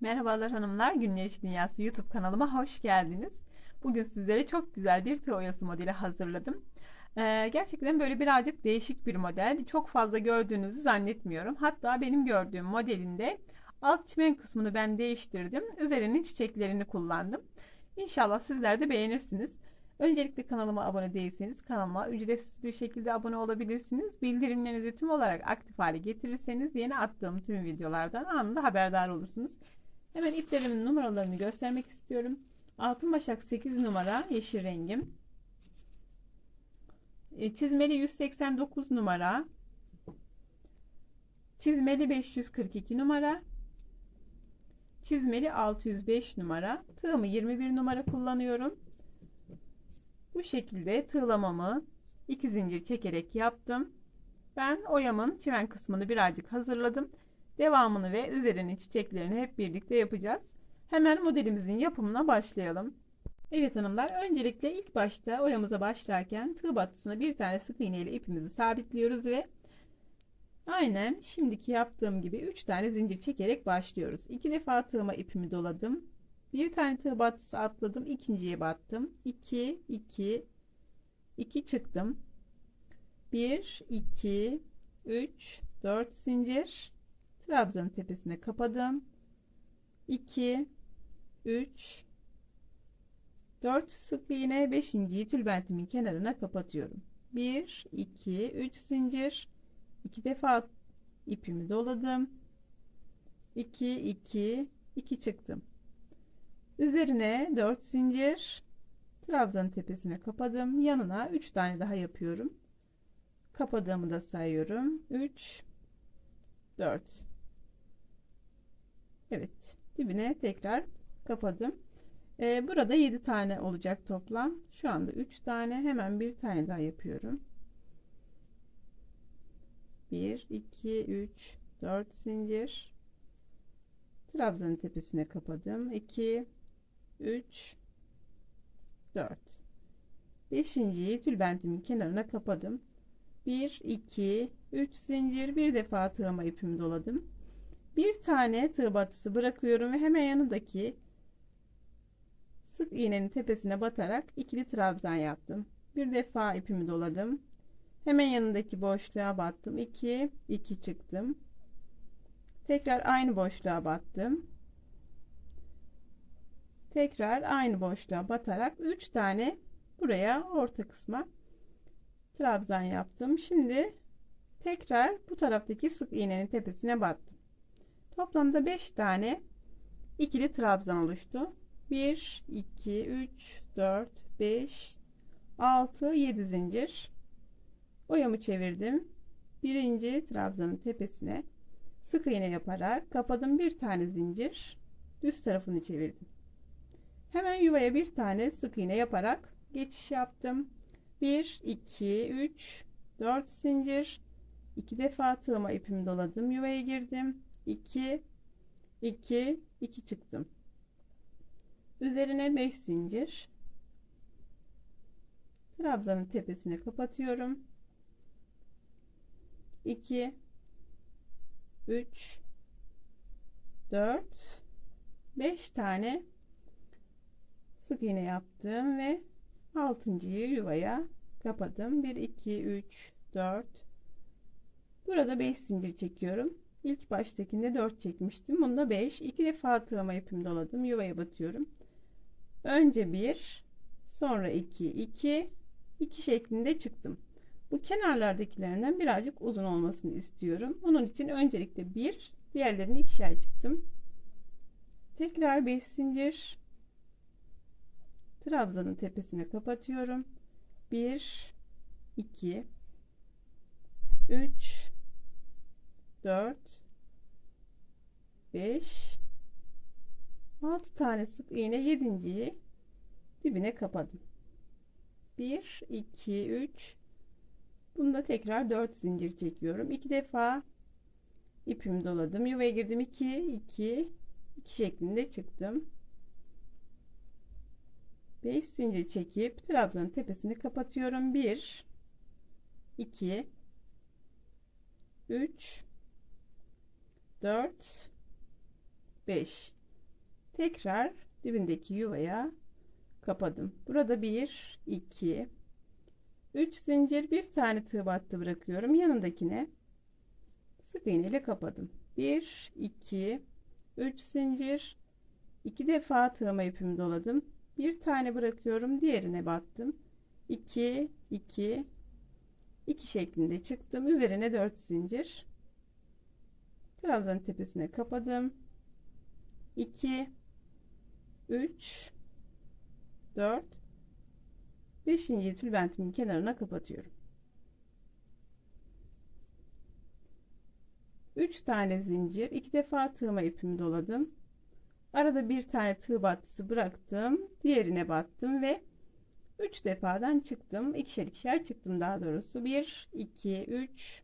Merhabalar hanımlar, Günleş Dünyası YouTube kanalıma hoş geldiniz. Bugün sizlere çok güzel bir tığ oyası modeli hazırladım. Ee, gerçekten böyle birazcık değişik bir model. Çok fazla gördüğünüzü zannetmiyorum. Hatta benim gördüğüm modelinde alt çimen kısmını ben değiştirdim. Üzerinin çiçeklerini kullandım. İnşallah sizler de beğenirsiniz. Öncelikle kanalıma abone değilseniz kanalıma ücretsiz bir şekilde abone olabilirsiniz. Bildirimlerinizi tüm olarak aktif hale getirirseniz yeni attığım tüm videolardan anında haberdar olursunuz. Hemen iplerimin numaralarını göstermek istiyorum. Altın başak 8 numara yeşil rengim. E, çizmeli 189 numara. Çizmeli 542 numara. Çizmeli 605 numara. Tığımı 21 numara kullanıyorum. Bu şekilde tığlamamı iki zincir çekerek yaptım. Ben oyamın çimen kısmını birazcık hazırladım. Devamını ve üzerinin çiçeklerini hep birlikte yapacağız. Hemen modelimizin yapımına başlayalım. Evet hanımlar öncelikle ilk başta oyamıza başlarken tığ battısına bir tane sık iğne ile ipimizi sabitliyoruz ve aynen şimdiki yaptığım gibi 3 tane zincir çekerek başlıyoruz. 2 defa tığıma ipimi doladım. Bir tane tığ battısı atladım. ikinciye battım. 2 2 2 çıktım. 1 2 3 4 zincir trabzanın tepesine kapadım. 2 3 4 sık iğne 5.yi tülbentimin kenarına kapatıyorum. 1 2 3 zincir 2 defa ipimi doladım. 2 2 2 çıktım. Üzerine 4 zincir trabzanın tepesine kapadım. Yanına 3 tane daha yapıyorum. Kapadığımı da sayıyorum. 3 4 Evet dibine tekrar kapadım. Ee, burada 7 tane olacak toplam. Şu anda 3 tane hemen bir tane daha yapıyorum. 1 2 3 4 zincir trabzanın tepesine kapadım. 2 3 4 beşinciyi tülbentimin kenarına kapadım 1 2 3 zincir bir defa tığıma ipimi doladım bir tane tığ batısı bırakıyorum ve hemen yanındaki sık iğnenin tepesine batarak ikili trabzan yaptım. Bir defa ipimi doladım. Hemen yanındaki boşluğa battım. 2 2 çıktım. Tekrar aynı boşluğa battım. Tekrar aynı boşluğa batarak 3 tane buraya orta kısma trabzan yaptım. Şimdi tekrar bu taraftaki sık iğnenin tepesine battım. Toplamda 5 tane ikili trabzan oluştu. 1 2 3 4 5 6 7 zincir oyamı çevirdim. Birinci trabzanın tepesine sık iğne yaparak kapadım bir tane zincir düz tarafını çevirdim. Hemen yuvaya bir tane sık iğne yaparak geçiş yaptım. 1 2 3 4 zincir 2 defa tığıma ipimi doladım. Yuvaya girdim. 2 2 2 çıktım. Üzerine 5 zincir. Trabzanın tepesine kapatıyorum. 2 3 4 5 tane sık iğne yaptım ve altıncıyı yuvaya kapadım 1 2 3 4 burada 5 zincir çekiyorum ilk baştakinde 4 çekmiştim. Bunda 5 2 defa tığıma ipimi doladım. Yuvaya batıyorum. Önce 1 sonra 2 2 2 şeklinde çıktım. Bu kenarlardakilerinden birazcık uzun olmasını istiyorum. Onun için öncelikle 1 diğerlerini ikişer çıktım. Tekrar 5 zincir. Trabzanın tepesine kapatıyorum. 1 2 3 4 5 6 tane sık iğne 7.yi dibine kapadım. 1 2 3 bunda tekrar 4 zincir çekiyorum. 2 defa ipimi doladım. Yuvaya girdim. 2 2 2 şeklinde çıktım. 5 zincir çekip trabzanın tepesini kapatıyorum. 1 2 3 4 5 Tekrar dibindeki yuvaya kapadım. Burada 1 2 3 zincir bir tane tığ battı bırakıyorum. Yanındakine sık iğne ile kapadım. 1 2 3 zincir 2 defa tığıma ipimi doladım. Bir tane bırakıyorum. Diğerine battım. 2 2 2 şeklinde çıktım. Üzerine 4 zincir. Trabzanın tepesine kapadım. 2 3 4 5. tülbentimin kenarına kapatıyorum. 3 tane zincir, 2 defa tığıma ipimi doladım. Arada bir tane tığ battısı bıraktım. Diğerine battım ve 3 defadan çıktım. İkişer ikişer çıktım daha doğrusu. 1 2 3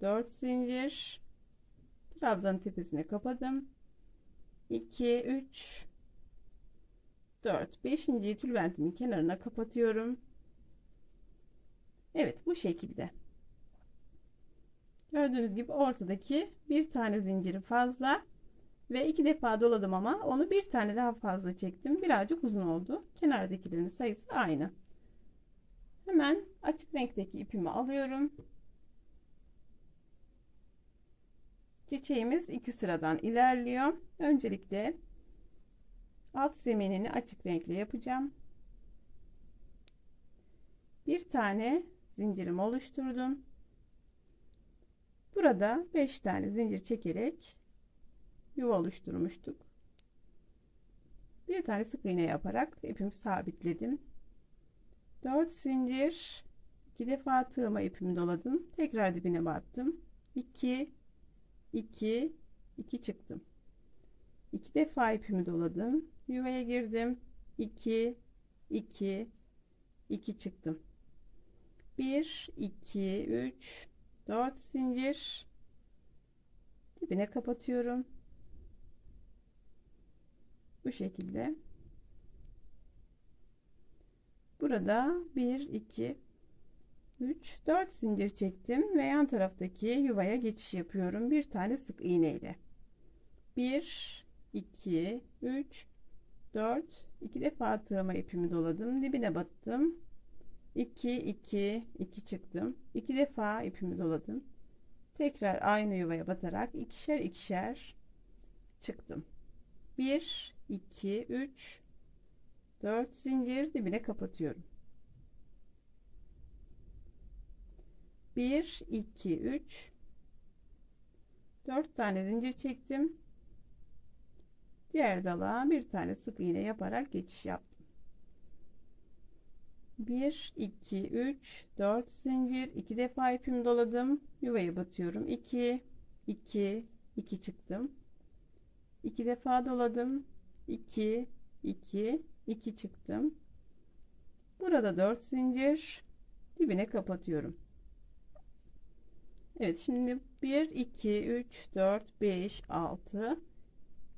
4 zincir. Trabzanın tepesine kapadım. 2 3 4 5. tülbentimin kenarına kapatıyorum. Evet bu şekilde. Gördüğünüz gibi ortadaki bir tane zinciri fazla ve iki defa doladım ama onu bir tane daha fazla çektim. Birazcık uzun oldu. Kenardakilerin sayısı aynı. Hemen açık renkteki ipimi alıyorum. Çiçeğimiz iki sıradan ilerliyor. Öncelikle alt zeminini açık renkle yapacağım. Bir tane zincirim oluşturdum. Burada 5 tane zincir çekerek yuva oluşturmuştuk. Bir tane sık iğne yaparak ipimi sabitledim. 4 zincir 2 defa tığıma ipimi doladım. Tekrar dibine battım. 2 2 2 çıktım. 2 defa ipimi doladım. Yuvaya girdim. 2 2 2 çıktım. 1 2 3 4 zincir dibine kapatıyorum. Bu şekilde. Burada 1 2 3 4 zincir çektim ve yan taraftaki yuvaya geçiş yapıyorum. Bir tane sık iğne ile. 1 2 3 4 2 defa tığıma ipimi doladım. Dibine battım. 2 2 2 çıktım. 2 defa ipimi doladım. Tekrar aynı yuvaya batarak ikişer ikişer çıktım. 1 2 3 4 zincir dibine kapatıyorum. 1 2 3 4 tane zincir çektim. Diğer dala bir tane sık iğne yaparak geçiş yaptım. 1 2 3 4 zincir 2 defa ipimi doladım. Yuvaya batıyorum. 2 2 2 çıktım. 2 defa doladım. 2 2 2 çıktım. Burada 4 zincir dibine kapatıyorum. Evet şimdi 1 2 3 4 5 6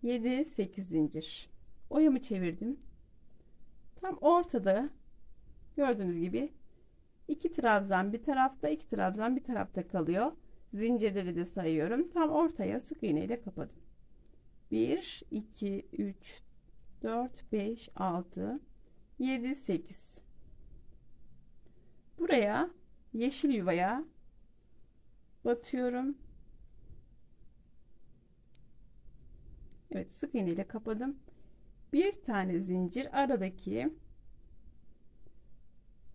7 8 zincir. Oyamı çevirdim. Tam ortada gördüğünüz gibi iki trabzan bir tarafta, iki trabzan bir tarafta kalıyor. Zincirleri de sayıyorum. Tam ortaya sık iğne ile kapadım. 1 2 3 4 5 6 7 8 Buraya yeşil yuvaya batıyorum. Evet sık iğne ile kapadım. Bir tane zincir aradaki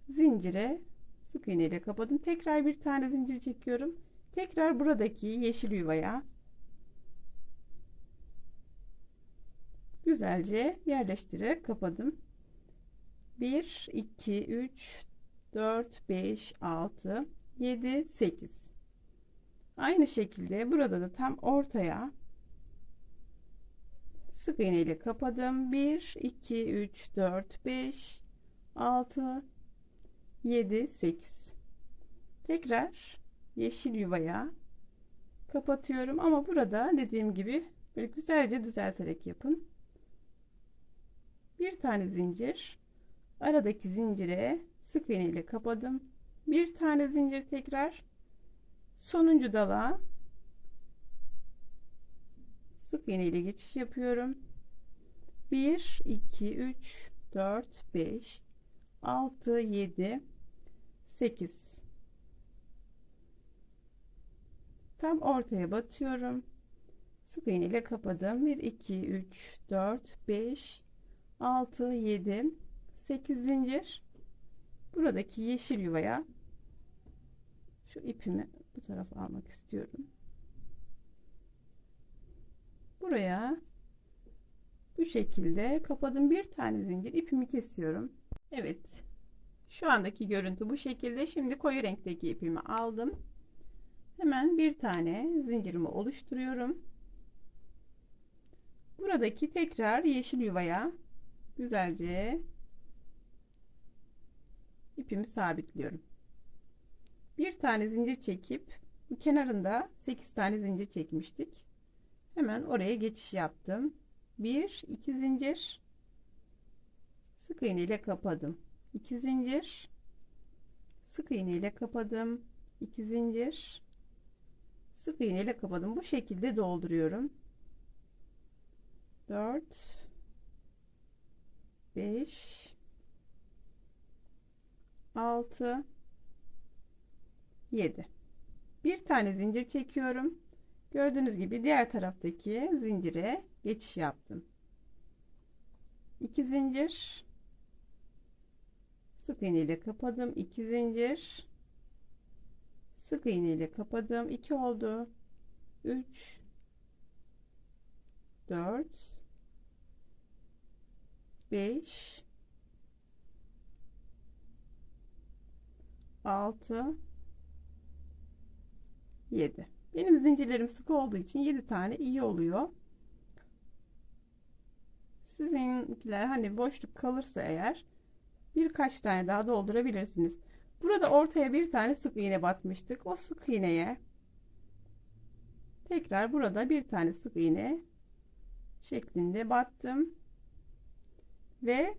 zincire sık iğne ile kapadım. Tekrar bir tane zincir çekiyorum. Tekrar buradaki yeşil yuvaya güzelce yerleştirerek kapadım. 1 2 3 4 5 6 7 8 Aynı şekilde burada da tam ortaya sık iğne ile kapadım. 1 2 3 4 5 6 7 8 tekrar yeşil yuvaya kapatıyorum. Ama burada dediğim gibi böyle güzelce düzelterek yapın. Bir tane zincir. Aradaki zincire sık iğne ile kapadım. Bir tane zincir tekrar sonuncu dala sık iğne ile geçiş yapıyorum. 1 2 3 4 5 6 7 8 tam ortaya batıyorum. Sık iğne ile kapadım. 1 2 3 4 5 6 7 8 zincir. Buradaki yeşil yuvaya şu ipimi bu tarafa almak istiyorum. Buraya bu şekilde kapadım. Bir tane zincir ipimi kesiyorum. Evet. Şu andaki görüntü bu şekilde. Şimdi koyu renkteki ipimi aldım. Hemen bir tane zincirimi oluşturuyorum. Buradaki tekrar yeşil yuvaya güzelce ipimi sabitliyorum bir tane zincir çekip bu kenarında 8 tane zincir çekmiştik. Hemen oraya geçiş yaptım. 1 2 zincir. Sık iğne ile kapadım. 2 zincir. Sık iğne ile kapadım. 2 zincir. Sık iğne ile kapadım. Bu şekilde dolduruyorum. 4 5 6 7 bir tane zincir çekiyorum. Gördüğünüz gibi diğer taraftaki zincire geçiş yaptım. 2 zincir. Sık iğne ile kapadım. 2 zincir. Sık iğne ile kapadım. 2 oldu. 3 4 5 6 7 benim zincirlerim sık olduğu için 7 tane iyi oluyor. Sizinkiler hani boşluk kalırsa eğer birkaç tane daha doldurabilirsiniz. Burada ortaya bir tane sık iğne batmıştık. O sık iğneye tekrar burada bir tane sık iğne şeklinde battım. Ve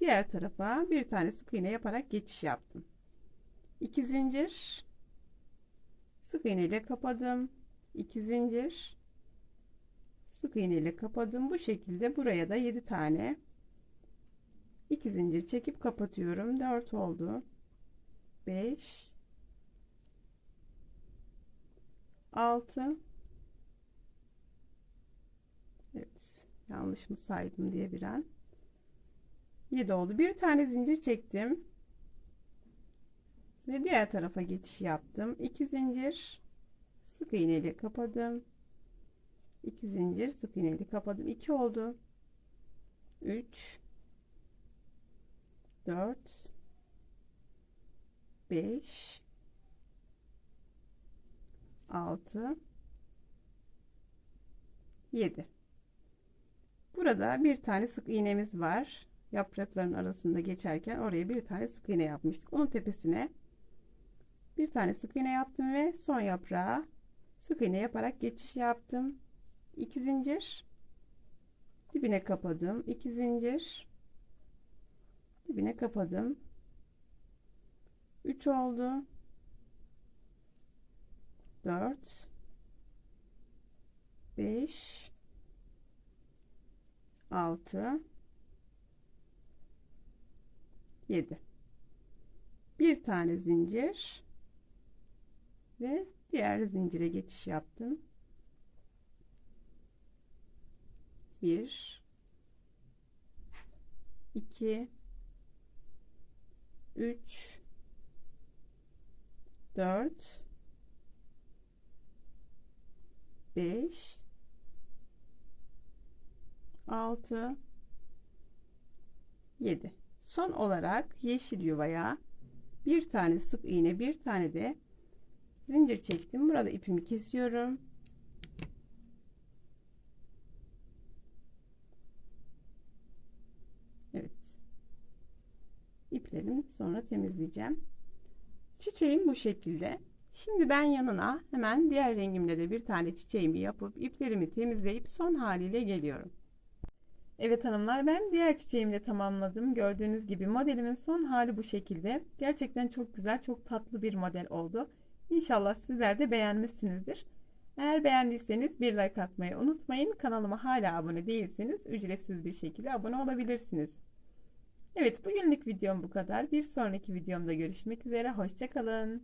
diğer tarafa bir tane sık iğne yaparak geçiş yaptım. 2 zincir sık iğne ile kapadım. 2 zincir. Sık iğne ile kapadım. Bu şekilde buraya da 7 tane. 2 zincir çekip kapatıyorum. 4 oldu. 5 6 Evet yanlış mı saydım diye bir an. 7 oldu. Bir tane zincir çektim ve diğer tarafa geçiş yaptım. 2 zincir sık iğne ile kapadım. 2 zincir sık iğne ile kapadım. 2 oldu. 3 4 5 6 7 burada bir tane sık iğnemiz var. Yaprakların arasında geçerken oraya bir tane sık iğne yapmıştık. Onun tepesine bir tane sık iğne yaptım ve son yaprağa sık iğne yaparak geçiş yaptım. 2 zincir. Dibine kapadım. 2 zincir. Dibine kapadım. 3 oldu. 4 5 6 7 bir tane zincir ve diğer zincire geçiş yaptım. 1 2 3 4 5 6 7 son olarak yeşil yuvaya bir tane sık iğne bir tane de zincir çektim burada ipimi kesiyorum Evet iplerim sonra temizleyeceğim çiçeğim bu şekilde şimdi ben yanına hemen diğer rengimle de bir tane çiçeğimi yapıp iplerimi temizleyip son haliyle geliyorum Evet hanımlar ben diğer çiçeğimle tamamladım. Gördüğünüz gibi modelimin son hali bu şekilde. Gerçekten çok güzel, çok tatlı bir model oldu. İnşallah sizler de beğenmişsinizdir. Eğer beğendiyseniz bir like atmayı unutmayın. Kanalıma hala abone değilseniz ücretsiz bir şekilde abone olabilirsiniz. Evet bugünlük videom bu kadar. Bir sonraki videomda görüşmek üzere. Hoşçakalın.